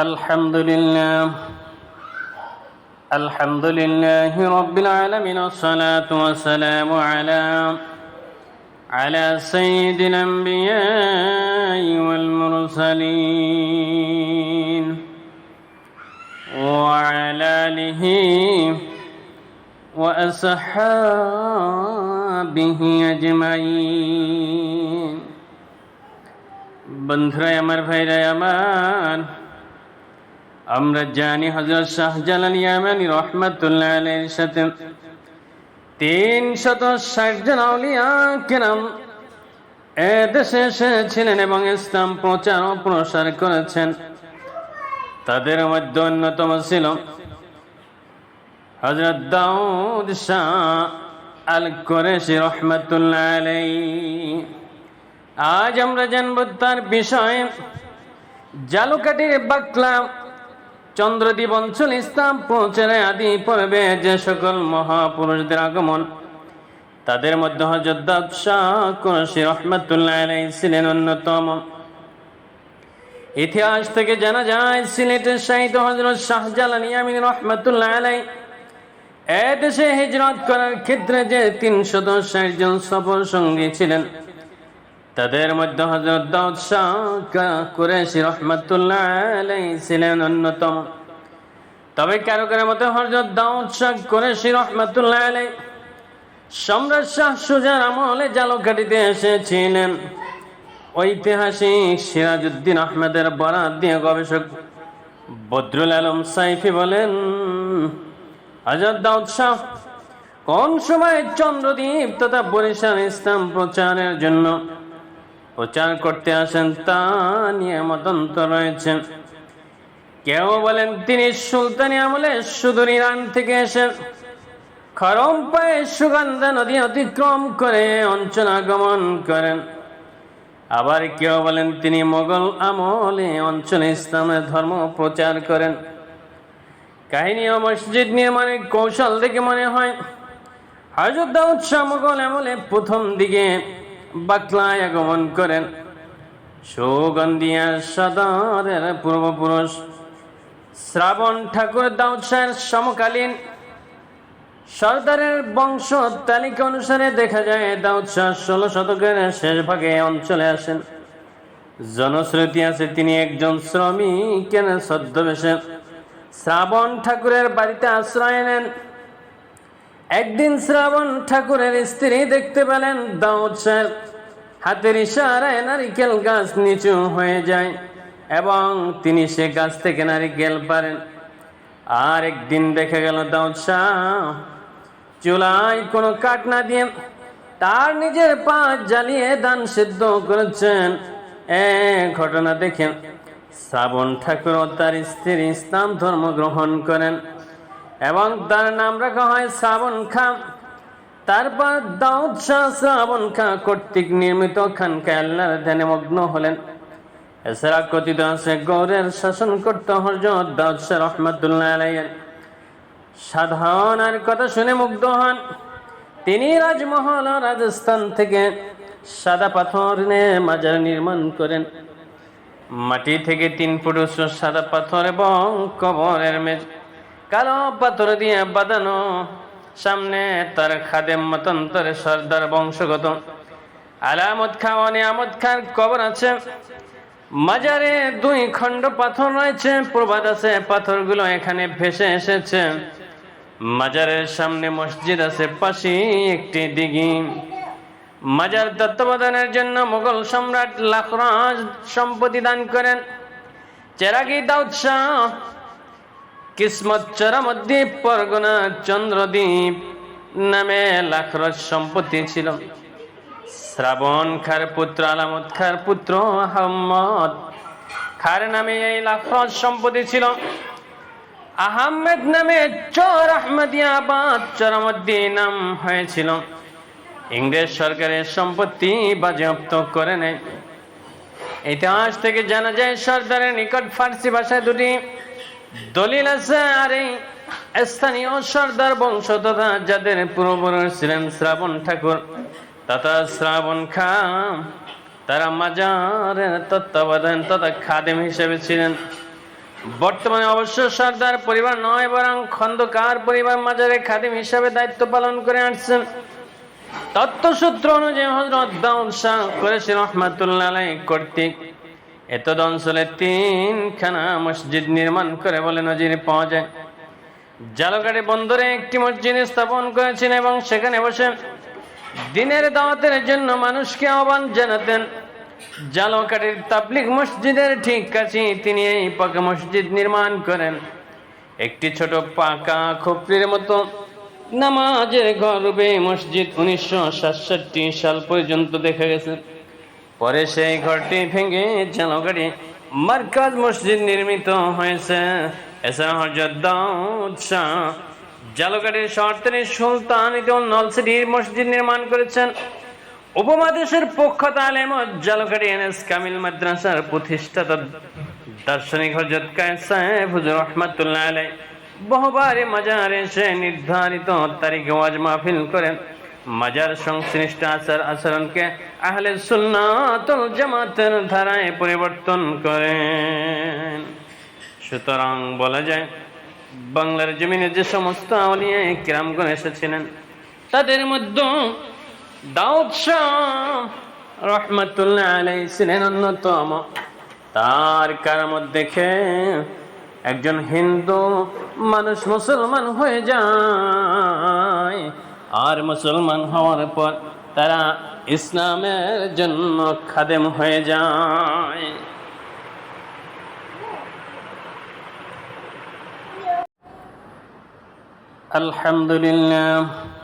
الحمد لله الحمد لله رب العالمين والصلاة والسلام على على سيد الأنبياء والمرسلين وعلى آله وأصحابه أجمعين বন্ধুরাই আমার ভাইরাই আমার আমরা জানি হজরত শাহজালাল ইয়ামানি রহমতুল্লাহ সাথে। তিন শত ষাট জন আউলিয়া কেরাম এ দেশে এসেছিলেন এবং ইসলাম প্রচার ও প্রসার করেছেন। তাদের মধ্যে অন্যতম ছিল হজরত দাউদ শাহ আল কোরেশি রহমতুল্লাহ আলাইহি। আজ আমরা জানব তার বিষয় জালুকাটির বাকলা চন্দ্রদ্বীপ অঞ্চল ইসলাম পৌঁছারে আদি পর্বে যে সকল মহাপুরুষদের আগমন, তাদের মধ্যে হজরত ছিলেন অন্যতম। ইতিহাস থেকে জানা যায়, সিলেটের শাহিদ হজরত শাহজালাল ইয়ামিন রহমতুল্লাহ আলাই এ দেশে হিজরত করার ক্ষেত্রে যে তিনশত ষাট জন সফর সঙ্গী ছিলেন। তাদের মধ্যে হজরত দাউদ কুরেশি রহমতুল্লাহ ছিলেন অন্যতম। তবে কারও কারও মতে হজরত দাউদ শাহ কুরেশি রহমতুল্লাহ সম্রাট শাহ সুজার আমলে জালকাটিতে এসেছিলেন। ঐতিহাসিক সিরাজউদ্দিন আহমেদের বরাত দিয়ে গবেষক বদরুল আলম সাইফি বলেন হজরত দাউদ শাহ কোন সময় চন্দ্রদ্বীপ তথা বরিশাল ইসলাম প্রচারের জন্য প্রচার করতে আসেন, তা নিয়ে মতন্ত রয়েছেন। কেউ বলেন, তিনি সুলতানি আমলে সুদূর ইরান থেকে এসে খরম পায়ে সুগন্ধা নদী অতিক্রম করে অঞ্চল আগমন করেন। আবার কেউ বলেন, তিনি মোগল আমলে অঞ্চলে ইসলামের ধর্ম প্রচার করেন। কাহিনী ও মসজিদ নির্মাণের কৌশল দেখে মনে হয় হজরত শাহ মোগল আমলে প্রথম দিকে বাকলায় আগমন করেন। সুগন্ধিয়া সদরের পূর্বপুরুষ শ্রাবণ ঠাকুর দাউদ শাহের সমকালীন। সর্দারের বংশ তালিকা অনুসারে দেখা যায় দাউদ ষোলো শতকের শেষ ভাগে অঞ্চলে আসেন। জনশ্রুতি আছে তিনি একজন শ্রমিকের ছদ্মবেশে। শ্রাবণ ঠাকুরের বাড়িতে আশ্রয় নেন। একদিন শ্রাবণ ঠাকুরের স্ত্রী দেখতে পেলেন দাউদ সাহেব হাতের ইশারায় নারিকেল গাছ নিচু হয়ে যায় এবং তিনি সে গাছ থেকে নারিকেল পারেন আর একদিন দেখে গেল দাউদ শাহ চুলায় কোনো কাঠ না দিয়ে তার নিজের পা জ্বালিয়ে দান সিদ্ধ করেছেন। এ ঘটনা দেখে শ্রাবণ ঠাকুর তার স্ত্রী ইসলাম ধর্ম গ্রহণ করেন। এবং তার নাম রাখা হয় শ্রাবণ খাঁ। তারপর দাউদ শাহ শ্রাবণ খাঁ কর্তৃক নির্মিত খানকা আল্লাহর ধ্যানে মগ্ন হলেন। এছাড়া কথিত আছে, গৌরের শাসন করতে হজরত দাউদ শাহ রহমতুল্লাহ আলাইয়ের সাধারণের কথা শুনে মুগ্ধ হন। তিনি রাজমহল রাজস্থান থেকে সাদা পাথর নিয়ে মাজার নির্মাণ করেন। মাটি থেকে তিন ফুট সাদা পাথর এবং কবরের মেজ কালো পাথর দিয়ে বাঁধানো। সামনে তার খাদেম মতন্তরে সর্দার বংশগত। আলামত খা ও নিয়ামত খার কবর আছে। মাজারে দুই খণ্ড পাথর রয়েছে। প্রবাদ আছে, পাথরগুলো এখানে ভেসে এসেছে। মাজারের সামনে মসজিদ আছে পাশে একটি দিঘি। মাজার তত্ত্বাবধানের জন্য মুঘল সম্রাট লাখরাজ সম্পত্তি দান করেন। চেরাগি দাউদ শাহ কিসমত চরমদ্বীপ, পরগনা চন্দ্রদ্বীপ নামে লাখরজ সম্পত্তি ছিল। শ্রাবণ খার পুত্র, আলামত খার পুত্র আহম্মদ খার নামে এই লাখরজ সম্পত্তি ছিল। আহমেদ নামে চর আহমদিয়াবাদ চরমদ্দি নাম হয়েছিল। ইংরেজ সরকারের সম্পত্তি বাজেয়াপ্ত করে নেয়। ইতিহাস থেকে জানা যায়, সর্দারের নিকট ফার্সি ভাষায় দুটি দলিল আছে, আর এই স্থানীয় সর্দার বংশ তথা যাদের পূর্বপুরুষ ছিলেন শ্রাবণ ঠাকুর, তথা শ্রাবণ খাম তারা মাজারের তত্ত্বাবধান তথা খাদেম হিসেবে ছিলেন। বর্তমানে অবশ্য সর্দার পরিবার নয়, বরং খন্দকার পরিবার মাজারে খাদিম হিসাবে দায়িত্ব পালন করে আসছেন। তত্ত্বসূত্র অনুযায়ী হজরত দাউদ শাহ করেছেন রহমাতুল্লাহ কর্তৃক এতদ অঞ্চলে তিনখানা মসজিদ নির্মাণ করে বলে নজির পাওয়া যায়। জালগাড়ি বন্দরে একটি মসজিদ স্থাপন করেছেন এবং সেখানে বসে দিনের দাওয়াতের জন্য মানুষকে আহ্বান জানাতেন। জালকাটির তাবলিগ মসজিদের ঠিক কাছে তিনি এই পাকা মসজিদ নির্মাণ করেন। একটি ছোট পাকা খোপড়ির মতো নামাজের গর্বে মসজিদ উনিশশো সাতষট্টি সাল পর্যন্ত দেখা গেছে। পরে সেই ঘরটি ভেঙে জালগাড়ি মার্কাজ মসজিদ নির্মিত হয়েছে। এছাড়া হজরত দাউদ শাহ জালগাড়ির শহরতলি সুলতান ইদুল নলসিটির মসজিদ নির্মাণ করেছেন। উপমহাদেশের পক্ষ তালেম জালগাড়ি এনএস কামিল মাদ্রাসার প্রতিষ্ঠাতা দার্শনিক হজরত কায়েম সাহেব হুজুর রহমাতুল্লাহ আলাই বহুবার মাজারে এসে নির্ধারিত তারিখ ওয়াজ মাহফিল করেন। মাজার সংশ্লিষ্ট আচার আচরণকে আহলে সুন্নাতুল জামাতের ধারায় পরিবর্তন করেন। সুতরাং বলা যায়, বাংলার জমিনে যে সমস্ত আউলিয়া কিরামগণ এসেছিলেন, তাদের মধ্যে দাউদ শাহ রহমতুল্লাহ আলাই ছিলেন অন্যতম। তার কারামত দেখে একজন হিন্দু মানুষ মুসলমান হয়ে যায়। আর মুসলমান হওয়ার পর তারা ইসলামের জন্য খাদেম হয়ে যায়। আলহামদুলিল্লাহ।